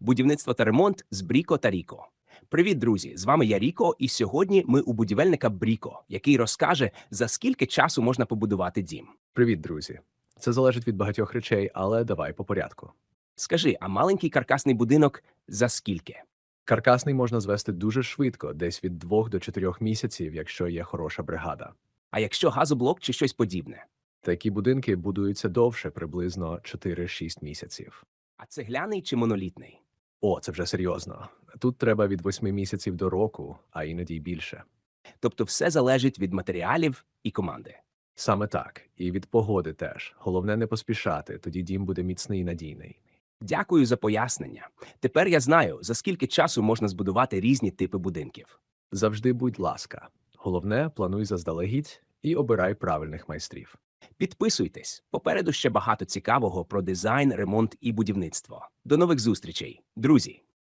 будівництво та ремонт з Бріко та Ріко. Привіт, друзі! З вами я Ріко, і сьогодні ми у будівельника Бріко, який розкаже, за скільки часу можна побудувати дім. Привіт, друзі. Це залежить від багатьох речей, але давай по порядку. Скажи, а маленький каркасний будинок за скільки? Каркасний можна звести дуже швидко, десь від 2 до 4 місяців, якщо є хороша бригада. А якщо газоблок чи щось подібне? Такі будинки будуються довше, приблизно 4-6 місяців. А цегляний чи монолітний? О, це вже серйозно. Тут треба від 8 місяців до року, а іноді й більше. Тобто все залежить від матеріалів і команди. Саме так, і від погоди теж. Головне не поспішати, тоді дім буде міцний і надійний. Дякую за пояснення. Тепер я знаю, за скільки часу можна збудувати різні типи будинків. Завжди будь ласка. Головне, плануй заздалегідь і обирай правильних майстрів. Підписуйтесь. Попереду ще багато цікавого про дизайн, ремонт і будівництво. До нових зустрічей, друзі!